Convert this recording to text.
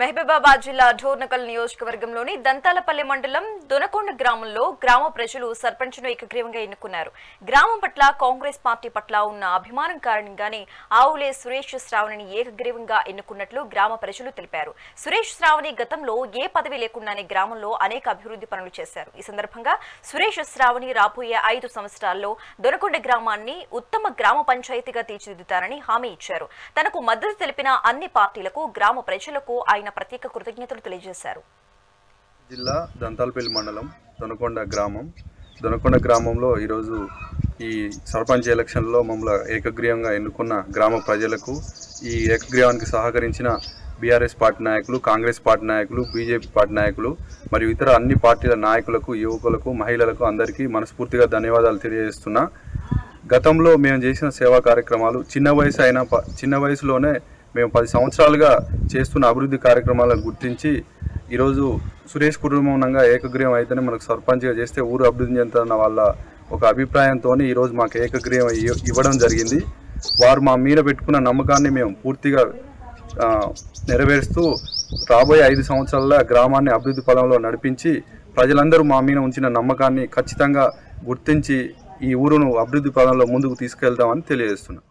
మహబూబాబాద్ జిల్లా ఢోర్నకల్ నియోజకవర్గంలోని దంతాలపల్లి మండలం దొనకొండ గ్రామంలో గ్రామ ప్రజలు సర్పంచ్ను ఏకగ్రీవంగా ఎన్నుకున్నారు. గ్రామం పట్ల కాంగ్రెస్ పార్టీ పట్ల ఉన్న అభిమానం కారణంగానే ఆవులే సురేష్ శ్రావణిని ఏకగ్రీవంగా ఎన్నుకున్నట్లు గ్రామ ప్రజలు తెలిపారు. సురేష్ శ్రావణి గతంలో ఏ పదవి లేకుండానే గ్రామంలో అనేక అభివృద్ధి పనులు చేశారు. ఈ సందర్భంగా సురేష్ శ్రావణి రాబోయే ఐదు సంవత్సరాల్లో దొనకొండ గ్రామాన్ని ఉత్తమ గ్రామ పంచాయతీగా తీర్చిదిద్దుతారని హామీ ఇచ్చారు. తనకు మద్దతు తెలిపిన అన్ని పార్టీలకు గ్రామ ప్రజలకు ఆయన ప్రత్యేక కృతజ్ఞతలు తెలియజేశారు. జిల్లా దంతాలపల్లి మండలం దొనకొండ గ్రామం. దొనకొండ గ్రామంలో ఈరోజు ఈ సర్పంచ్ ఎలక్షన్లో మమ్మల్ని ఏకగ్రీవంగా ఎన్నుకున్న గ్రామ ప్రజలకు ఈ ఏకగ్రీవానికి సహకరించిన బీఆర్ఎస్ పార్టీ నాయకులు కాంగ్రెస్ పార్టీ నాయకులు బీజేపీ పార్టీ నాయకులు మరియు ఇతర అన్ని పార్టీల నాయకులకు యువకులకు మహిళలకు అందరికీ మనస్ఫూర్తిగా ధన్యవాదాలు తెలియజేస్తున్నా. గతంలో మేము చేసిన సేవా కార్యక్రమాలు చిన్న వయసు అయినా ప- చిన్న వయసులోనే మేము పది సంవత్సరాలుగా చేస్తున్న అభివృద్ధి కార్యక్రమాలను గుర్తించి ఈరోజు సురేష్ కుటుంబంగా ఏకగ్రీవం అయితేనే మనకు సర్పంచ్గా చేస్తే ఊరు అభివృద్ధి చెందుతున్న వాళ్ళ ఒక అభిప్రాయంతో ఈరోజు మాకు ఏకగ్రీవం ఇవ్వ- ఇవ్వడం జరిగింది. వారు మా మీద పెట్టుకున్న నమ్మకాన్ని మేము పూర్తిగా నెరవేరుస్తూ రాబోయే ఐదు సంవత్సరాల గ్రామాన్ని అభివృద్ధి పదంలో నడిపించి ప్రజలందరూ మా మీద ఉంచిన నమ్మకాన్ని ఖచ్చితంగా గుర్తించి ఈ ఊరును అభివృద్ధి పదంలో ముందుకు తీసుకెళ్తామని తెలియజేస్తున్నాను